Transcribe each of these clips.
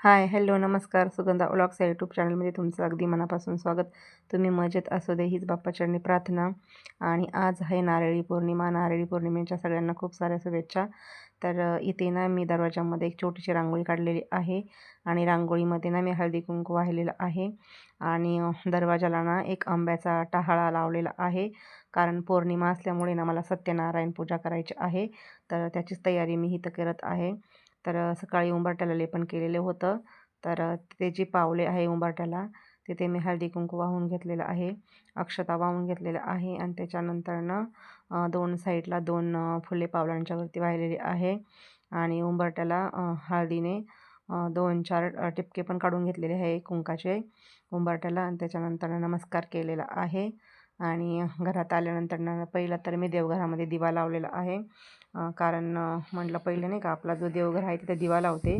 Hi hello नमस्कार. सुगंधा ओलॉक्स या YouTube चॅनलमध्ये तुमचं अगदी मनापासून स्वागत. तुम्ही मजेत असू दे हीच बाप्पाचरणी प्रार्थना. आणि आज आहे नारळी पौर्णिमा. नारळी पौर्णिमेच्या सगळ्यांना खूप साऱ्या शुभेच्छा. तर इथे ना मी दरवाजामध्ये एक छोटीशी रांगोळी काढलेली आहे आणि रांगोळीमध्ये ना मी हळदी कुंकू वाहिलेलं आहे आणि दरवाजाला ना एक आंब्याचा टहाळा लावलेला आहे. कारण पौर्णिमा असल्यामुळे ना मला सत्यनारायण पूजा करायची आहे. तर त्याचीच तयारी मी इथं करत आहे. तर सकाळी उंबरठ्याला लेपन केलेलं होतं. तर तिथे ते जी पावले आहे उंबरठ्याला तिथे मी हळदी कुंकू वाहून घेतलेलं आहे अक्षता वाहून घेतलेलं आहे आणि त्याच्यानंतरनं दोन साईडला दोन फुले पावलांच्यावरती वाहिलेली आहे आणि उंबरट्याला हळदीने दोन चार टिपके पण काढून घेतलेले आहे कुंकाचे उंबरट्याला आणि त्याच्यानंतर नमस्कार केलेला आहे. आणि घरात आल्यानंतर पहिला तर मी देवघरामध्ये दिवा लावलेला आहे. कारण म्हटलं पहिलं नाही का आपला जो देवघर आहे तिथे दिवा लावते.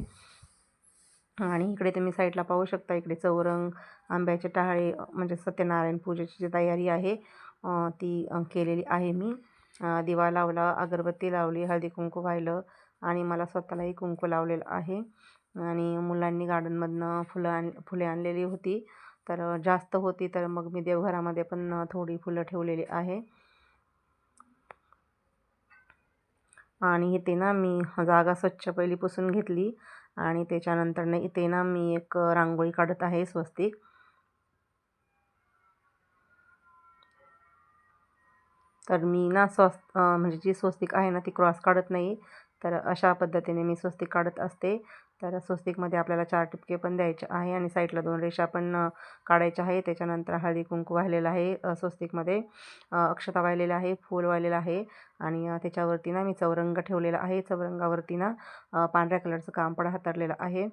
आणि इकडे तुम्ही साईडला पाहू शकता इकडे चौरंग आंब्याचे टाळे म्हणजे सत्यनारायण पूजेची जी तयारी आहे ती केलेली आहे मी. दिवा लावला अगरबत्ती लावली हळदी कुंकू वाहिलं आणि मला स्वतःलाही कुंकू लावलेलं आहे. आणि मुलांनी गार्डनमधनं फुलं आण फुले आणलेली होती. तर जास्त होती तर मग मी देवघरामध्ये पण थोडी फुलं ठेवलेली आहे. आणि इथे ना मी जागा स्वच्छ पहिली पुसून घेतली आणि त्याच्यानंतरनं इथे ना मी एक रांगोळी काढत आहे स्वस्तिक. तर मी ना स्वस्त म्हणजे जी स्वस्तिक आहे ना ती क्रॉस काढत नाही. तर अशा पद्धतीने मी स्वस्तिक काढत असते. तर स्वस्तिकमध्ये आपल्याला चार टिपके पण द्यायचे आहे आणि साईडला दोन रेषा पण काढायच्या आहे. त्याच्यानंतर हळदी कुंकू वाहिलेलं आहे स्वस्तिकमध्ये. अक्षता वाहिलेलं आहे फूल वाहिलेलं आहे आणि त्याच्यावरती ना मी चौरंग ठेवलेला आहे. चौरंगावरती ना पांढऱ्या कलरचं कापड हातरलेलं आहे.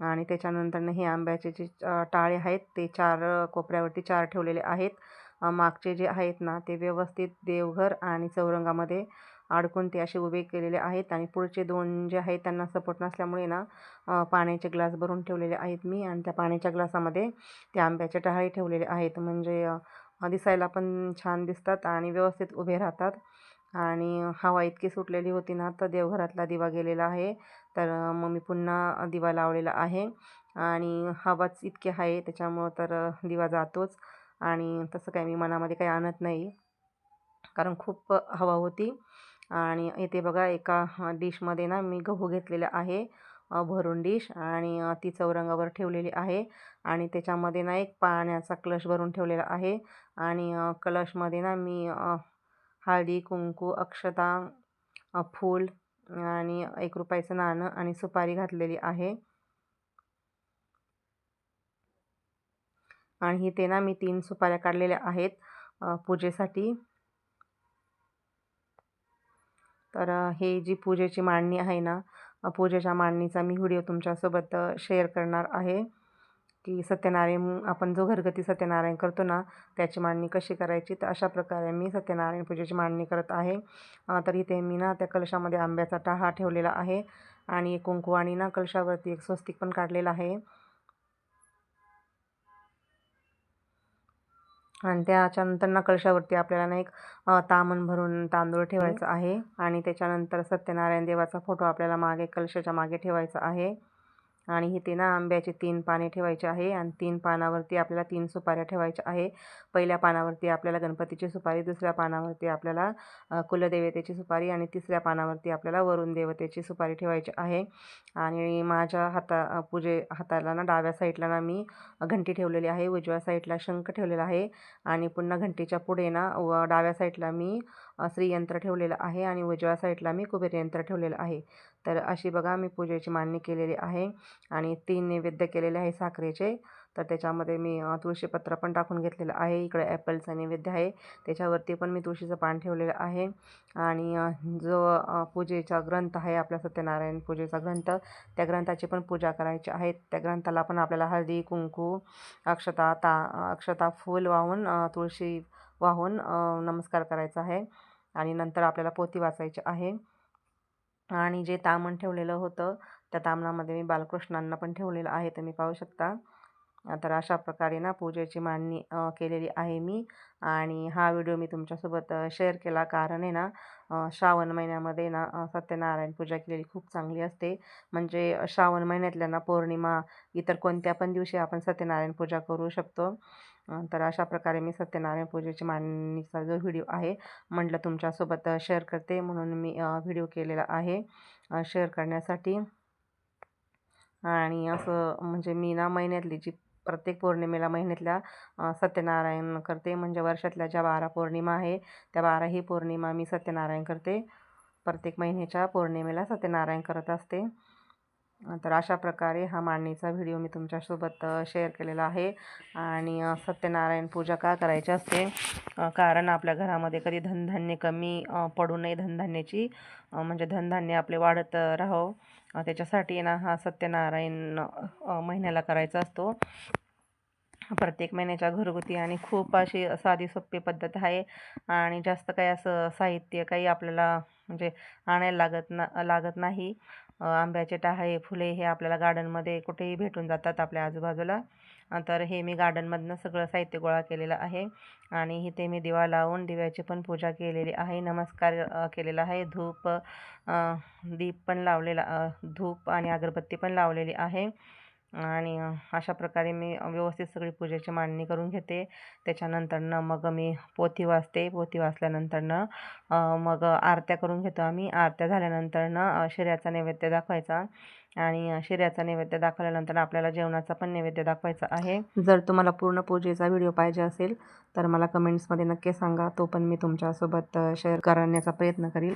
आणि त्याच्यानंतरनं हे आंब्याचे जे टाळे आहेत ते चार कोपऱ्यावरती चार ठेवलेले आहेत. मागचे जे आहेत ना ते व्यवस्थित देवघर आणि चौरंगामध्ये अडकून ते असे उभे केलेले आहेत आणि पुढचे दोन जे आहेत त्यांना सपोर्ट नसल्यामुळे ना पाण्याचे ग्लास भरून ठेवलेले आहेत मी आणि त्या पाण्याच्या ग्लासामध्ये ते आंब्याचे टहाळी ठेवलेले आहेत. म्हणजे दिसायला पण छान दिसतात आणि व्यवस्थित उभे राहतात. आणि हवा इतकी सुटलेली होती ना तर देवघरातला दिवा गेलेला आहे. तर मग मी पुन्हा दिवा लावलेला आहे आणि हवाच इतकी आहे त्याच्यामुळं तर दिवा जातोच. आणि तसं काही मी मनामध्ये काही आणत नाही. कारण खूप हवा होती. आणि इथे बघा एका डिशमध्ये ना मी गहू घेतलेला आहे भरून डिश आणि ती चौरंगावर ठेवलेली आहे आणि त्याच्यामध्ये ना एक पाण्याचा क्लश भरून ठेवलेला आहे आणि कलशमध्ये ना मी हळदी कुंकू अक्षता फूल आणि एक रुपयाचं नाणं आणि सुपारी घातलेली आहे. आणि इथे ना मी तीन सुपाऱ्या काढलेल्या आहेत पूजेसाठी. तर हे जी पूजेची मांडणी आहे ना पूजेच्या मांडणीचा मी व्हिडिओ तुमच्यासोबत शेअर करणार आहे की सत्यनारायण आपण जो घरगती सत्यनारायण करतो ना त्याची मांडणी कशी करायची? तर अशा प्रकारे मी सत्यनारायण पूजेची मांडणी करत आहे. तर इथे मी ना त्या कलशामध्ये आंब्याचा टहा ठेवलेला आहे आणि कुंकू आणि ना कलशावरती एक स्वस्तिक पण काढलेला आहे. आणि त्याच्यानंतर ना कलशावरती आपल्याला ना एक तामण भरून तांदूळ ठेवायचा आहे. आणि त्याच्यानंतर सत्यनारायण देवाचा फोटो आपल्याला मागे कलशाच्या मागे ठेवायचा आहे. आणि इथे ना आंब्याचे तीन पाने ठेवायचे आहे आणि तीन पानावरती आपल्याला तीन सुपाऱ्या ठेवायच्या आहे. पहिल्या पानावरती आपल्याला गणपतीची सुपारी दुसऱ्या पानावरती आपल्याला कुलदेवतेची सुपारी आणि तिसऱ्या पानावरती आपल्याला वरुण देवतेची सुपारी ठेवायची आहे. आणि माझ्या हाता पूजे हाताला ना डाव्या साईडला ना मी घंटी ठेवलेली आहे. उजव्या साईडला शंख ठेवलेला आहे आणि पुन्हा घंटीच्या पुढे ना व डाव्या साईडला मी श्रीयंत्र ठेवलेलं आहे आणि उजव्या साईडला मी कुबेर यंत्र ठेवलेलं आहे. तर अशी बघा मी पूजेची मांडणी केलेली आहे आणि तीन नैवेद्य केलेले आहे साखरेचे. तर त्याच्यामध्ये मी तुळशीपत्र पण टाकून घेतलेलं आहे. इकडे ॲपलचं नैवेद्य आहे. त्याच्यावरती पण मी तुळशीचं पान ठेवलेलं आहे. आणि जो पूजेचा ग्रंथ आहे आपल्या सत्यनारायण पूजेचा ग्रंथ त्या ग्रंथाची पण पूजा करायची आहे. त्या ग्रंथाला पण आपल्याला हळदी कुंकू अक्षता ता अक्षता फूल वाहून तुळशी वाहून नमस्कार करायचा आहे. आणि नंतर आपल्याला पोथी वाचायची आहे. आणि जे तामण ठेवलेलं होतं त्या तामणामध्ये मी बालकृष्णांना पण ठेवलेलं आहे तुम्ही पाहू शकता. तर अशा प्रकारे ना पूजेची मांडणी केलेली आहे मी. आणि हा व्हिडिओ मी तुमच्यासोबत शेअर केला कारण आहे ना श्रावण महिन्यामध्ये ना सत्यनारायण पूजा केलेली खूप चांगली असते. म्हणजे श्रावण महिन्यातल्या ना पौर्णिमा इतर कोणत्या पण दिवशी आपण सत्यनारायण पूजा करू शकतो. तर अशा प्रकारे मी सत्यनारायण पूजेची मांडणीचा जो व्हिडिओ आहे म्हटलं तुमच्यासोबत शेअर करते म्हणून मी व्हिडिओ केलेला आहे शेअर करण्यासाठी. आणि असं म्हणजे मी ना महिन्यातली जी प्रत्येक पौर्णिमेला महिन्यातल्या सत्यनारायण करते. म्हणजे वर्षातल्या ज्या बारा पौर्णिमा आहे त्या बाराही पौर्णिमा मी सत्यनारायण करते. प्रत्येक महिन्याच्या पौर्णिमेला सत्यनारायण करत असते. तर अशा प्रकारे हा मांडणीचा व्हिडिओ मी तुमच्यासोबत शेअर केलेला आहे. आणि सत्यनारायण पूजा का करायची असते? कारण आपल्या घरामध्ये कधी धनधान्य कमी पडू नये. धनधान्याची म्हणजे धनधान्य आपले वाढत राहो. राहावं त्याच्यासाठी ना हा सत्यनारायण महिन्याला करायचा असतो. प्रत्येक महिन्याच्या घरगुती आणि खूप अशी साधी सोपी पद्धत आहे. आणि जास्त काही असं साहित्य काही आपल्याला म्हणजे आणायला लागत ना लागत नाही. आंब्याचे टहाळे फुले हे आपल्याला गार्डनमध्ये कुठेही भेटून जातात आपल्या आजूबाजूला. तर हे मी गार्डनमधनं सगळं साहित्य गोळा केलेलं आहे. आणि इथे मी दिवा लावून दिव्याची पण पूजा केलेली आहे. नमस्कार केलेला आहे. धूप दीप पण लावलेला धूप आणि अगरबत्ती पण लावलेली आहे. आणि अशा प्रकारे मी व्यवस्थित सगळी पूजेची मांडणी करून घेते. त्याच्यानंतरनं मग मी पोथी वाचते. पोथी वाचल्यानंतरनं मग आरत्या करून घेतो आम्ही. आरत्या झाल्यानंतरनं ना शिऱ्याचा नैवेद्य दाखवायचा आणि अ, शिऱ्याचा नैवेद्य दाखवल्यानंतर आपल्याला जेवणाचा पण नैवेद्य दाखवायचा आहे. जर तुम्हाला पूर्ण पूजेचा व्हिडिओ पाहिजे असेल तर मला कमेंट्समध्ये नक्की सांगा. तो पण मी तुमच्यासोबत शेअर करण्याचा प्रयत्न करील.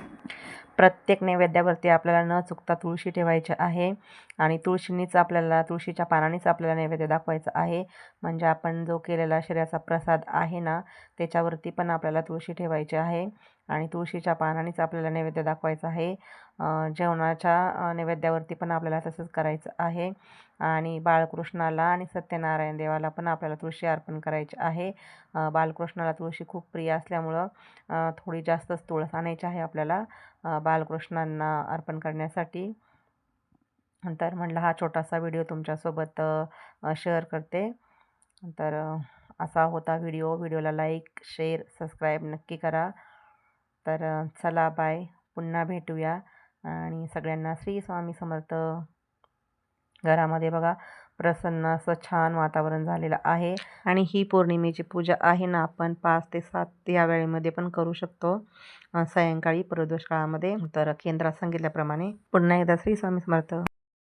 प्रत्येक नैवेद्यावरती आपल्याला न चुकता तुळशी ठेवायची आहे आणि तुळशीनीच आपल्याला तुळशीच्या पानानेच आपल्याला नैवेद्य दाखवायचा आहे. म्हणजे आपण जो केलेला शिऱ्याचा प्रसाद आहे ना त्याच्यावरती पण आपल्याला तुळशी ठेवायची आहे. आणि तुळशीच्या पानानेच आपल्याला नैवेद्य दाखवायचा आहे. जेवणाच्या नैवेद्यावरती पण आपल्याला तसंच करायचं आहे. आणि बाळकृष्णाला आणि सत्यनारायण देवाला पण आपल्याला तुळशी अर्पण करायची आहे. बालकृष्णाला तुळशी खूप प्रिय असल्यामुळं थोडी जास्तच तुळस आणायची आहे आपल्याला बालकृष्णांना अर्पण करण्यासाठी. तर म्हटलं हा छोटासा व्हिडिओ तुमच्यासोबत शेअर करते. तर असा होता व्हिडिओ. व्हिडिओला लाईक शेअर सबस्क्राईब नक्की करा. तर चला बाय. पुन्हा भेटूया. आणि सगळ्यांना श्री स्वामी समर्थ. घरामध्ये बघा प्रसन्न असं छान वातावरण झालेलं आहे. आणि ही पौर्णिमेची पूजा आहे ना आपण पाच ते सात या वेळेमध्ये पण करू शकतो. सायंकाळी प्रदोष काळामध्ये. तर केंद्रात सांगितल्याप्रमाणे पुन्हा एकदा श्री स्वामी समर्थ.